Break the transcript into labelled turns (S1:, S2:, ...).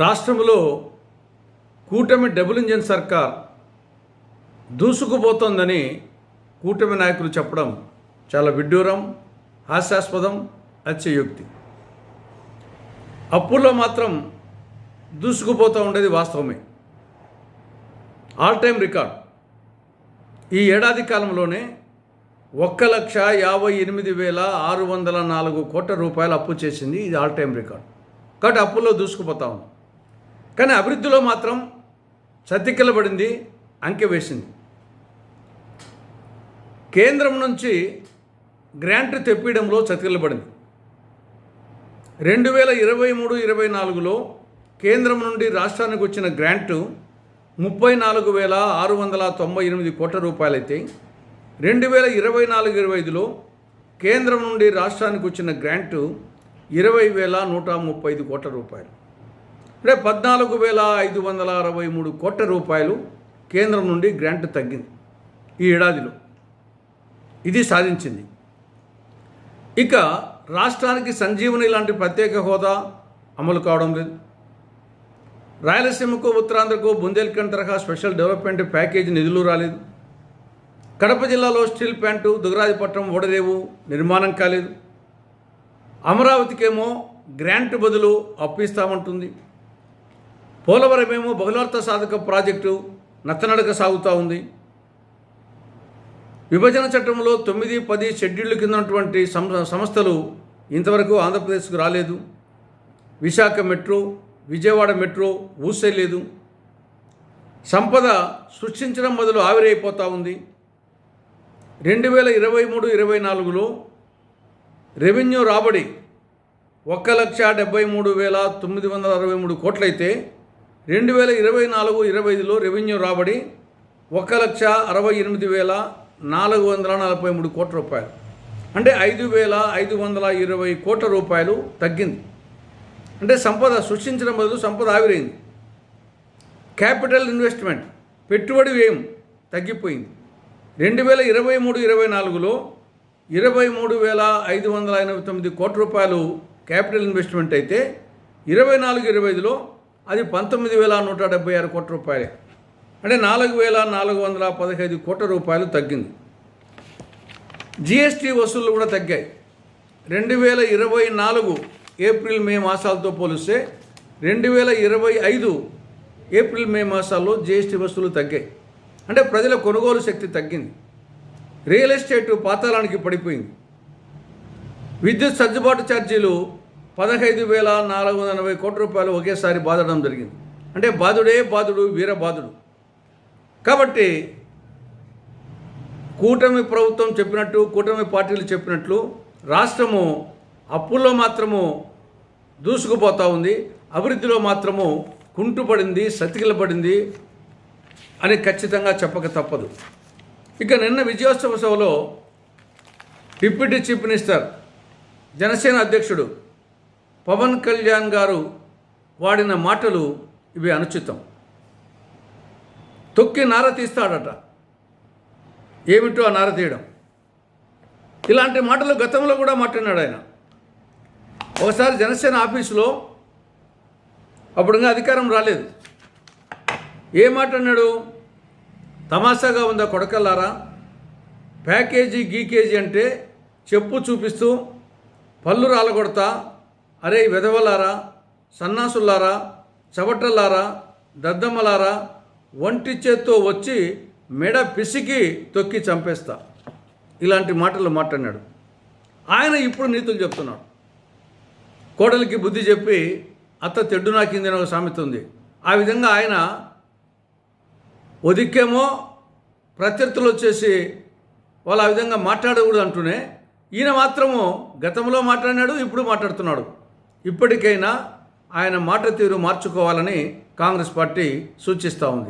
S1: రాష్ట్రంలో కూటమి double engine సర్కార్ దూసుకుపోతోందని కూటమి నాయకులు చెప్పడం చాలా విడ్డూరం హాస్యాస్పదం అత్యయుక్తి. అప్పుల్లో మాత్రం దూసుకుపోతూ ఉండేది వాస్తవమే. All time record. ఈ ఏడాది కాలంలోనే ఒక్క లక్ష యాభై ఎనిమిది వేల ఆరు వందల నాలుగు కోట్ల రూపాయలు అప్పు చేసింది ఇది ఆల్ టైం రికార్డ్. కాబట్టి అప్పుల్లో దూసుకుపోతా ఉంది కానీ అభివృద్ధిలో మాత్రం చతికిలబడింది అంకె వేసింది. కేంద్రం నుంచి గ్రాంట్ తెప్పించడంలో చతికిలబడింది. రెండు వేల ఇరవై మూడు ఇరవై నాలుగులో కేంద్రం నుండి రాష్ట్రానికి వచ్చిన గ్రాంటు ముప్పై నాలుగు వేల ఆరు వందల తొంభై ఎనిమిది కోట్ల రూపాయలైతే రెండు వేల ఇరవై నాలుగు ఇరవై ఐదులో కేంద్రం నుండి రాష్ట్రానికి వచ్చిన గ్రాంటు ఇరవై వేల నూట ముప్పై ఐదు కోట్ల రూపాయలు. అంటే పద్నాలుగు వేల ఐదు వందల అరవై మూడు కోట్ల రూపాయలు కేంద్రం నుండి గ్రాంట్ తగ్గింది ఈ ఏడాదిలో. ఇది సాధించింది. ఇక రాష్ట్రానికి సంజీవని లాంటి ప్రత్యేక హోదా అమలు కావడం లేదు. రాయలసీమకు ఉత్తరాంధ్రకు బుందేల్ఖండ్ తరహా స్పెషల్ డెవలప్మెంట్ ప్యాకేజీ నిధులు రాలేదు. కడప జిల్లాలో స్టీల్ ప్లాంటు దుగరాజపట్నం ఓడరేవు నిర్మాణం కాలేదు. అమరావతికేమో గ్రాంట్ బదులు అప్పు ఇస్తామంటుంది పోలవరమేమో బహుళార్థ సాధక ప్రాజెక్టు నత్తనడక సాగుతూ ఉంది. విభజన చట్టంలో తొమ్మిది పది షెడ్యూళ్ళు కింద ఉన్నటువంటి సం- సంస్థలు ఇంతవరకు ఆంధ్రప్రదేశ్కు రాలేదు. విశాఖ మెట్రో విజయవాడ మెట్రో ఊసే లేదు. సంపద సృష్టించడం మొదలు ఆవిరైపోతూ ఉంది. రెండు వేల ఇరవై మూడు ఇరవై నాలుగులో రెవెన్యూ రాబడి ఒక్క లక్ష డెబ్బై మూడు వేల తొమ్మిది వందల అరవై మూడు కోట్లయితే రెండు వేల ఇరవై నాలుగు ఇరవై ఐదులో రెవెన్యూ రాబడి ఒక లక్ష అరవై ఎనిమిది వేల నాలుగు వందల నలభై మూడు కోట్ల రూపాయలు. అంటే ఐదు వేల ఐదు వందల ఇరవై కోట్ల రూపాయలు తగ్గింది. అంటే సంపద సృష్టించడం బదులు సంపద ఆవిరైంది. క్యాపిటల్ ఇన్వెస్ట్మెంట్ పెట్టుబడి వ్యయం తగ్గిపోయింది. రెండు వేల ఇరవై మూడు ఇరవై నాలుగులో ఇరవై మూడు వేల ఐదు వందల ఎనభై తొమ్మిది కోట్ల రూపాయలు క్యాపిటల్ ఇన్వెస్ట్మెంట్ అయితే ఇరవై నాలుగు ఇరవై ఐదులో అది పంతొమ్మిది వేల నూట డెబ్బై ఆరు కోట్ల రూపాయలే. అంటే నాలుగు వేల నాలుగు వందల పదహైదు కోట్ల రూపాయలు తగ్గింది. జిఎస్టీ వసూళ్ళు కూడా తగ్గాయి. రెండు వేల ఇరవై నాలుగు ఏప్రిల్ మే మాసాలతో పోలిస్తే రెండు వేల ఇరవై ఐదు ఏప్రిల్ మే మాసాల్లో జిఎస్టీ వసూలు తగ్గాయి. అంటే ప్రజల కొనుగోలు శక్తి తగ్గింది. రియల్ ఎస్టేట్ పాతాళానికి పడిపోయింది. విద్యుత్ సర్దుబాటు ఛార్జీలు పదహైదు వేల నాలుగు వందల ఎనభై కోట్ల రూపాయలు ఒకేసారి బాధడం జరిగింది. అంటే బాధుడే బాధుడు వీర బాధుడు. కాబట్టి కూటమి ప్రభుత్వం చెప్పినట్టు కూటమి పార్టీలు చెప్పినట్లు రాష్ట్రము అప్పుల్లో మాత్రము దూసుకుపోతూ ఉంది అభివృద్ధిలో మాత్రము కుంటుపడింది సతికిలబడింది అని ఖచ్చితంగా చెప్పక తప్పదు. ఇక నిన్న విజయోత్సవ సభలో డిప్యూటీ చీఫ్ మినిస్టర్ జనసేన అధ్యక్షుడు పవన్ కళ్యాణ్ గారు వాడిన మాటలు ఇవి అనుచితం. తొక్కి నార తీస్తాడట. ఏమిటో ఆ నార తీయడం. ఇలాంటి మాటలు గతంలో కూడా మాట్లాడినాడు ఆయన. ఒకసారి జనసేన ఆఫీసులో అప్పుడు ఇంకా అధికారం రాలేదు. ఏ మాట అన్నాడు? తమాషాగా ఉందా కొడకల్లారా? ప్యాకేజీ గీకేజీ అంటే చెప్పు చూపిస్తూ పళ్ళు రాలగొడతా అరే వెధవలారా సన్నాసులారా చవటలారా దద్దమ్మలారా ఒంటి చేత్తో వచ్చి మెడ పిసికి తొక్కి చంపేస్తా. ఇలాంటి మాటలు మాట్లాడినాడు. ఆయన ఇప్పుడు నీతులు చెప్తున్నాడు. కోడలికి బుద్ధి చెప్పి అత్త తెడ్డు నాకిందని ఒక సామెత ఉంది. ఆ విధంగా ఆయన ఒదిక్కేమో ప్రత్యర్థులు వచ్చేసి వాళ్ళు ఆ విధంగా మాట్లాడకూడదు అంటూనే ఈయన మాత్రము గతంలో మాట్లాడినాడు ఇప్పుడు మాట్లాడుతున్నాడు. ఇప్పటికైనా ఆయన మాట తీరు మార్చుకోవాలని కాంగ్రెస్ పార్టీ సూచిస్తూ ఉంది.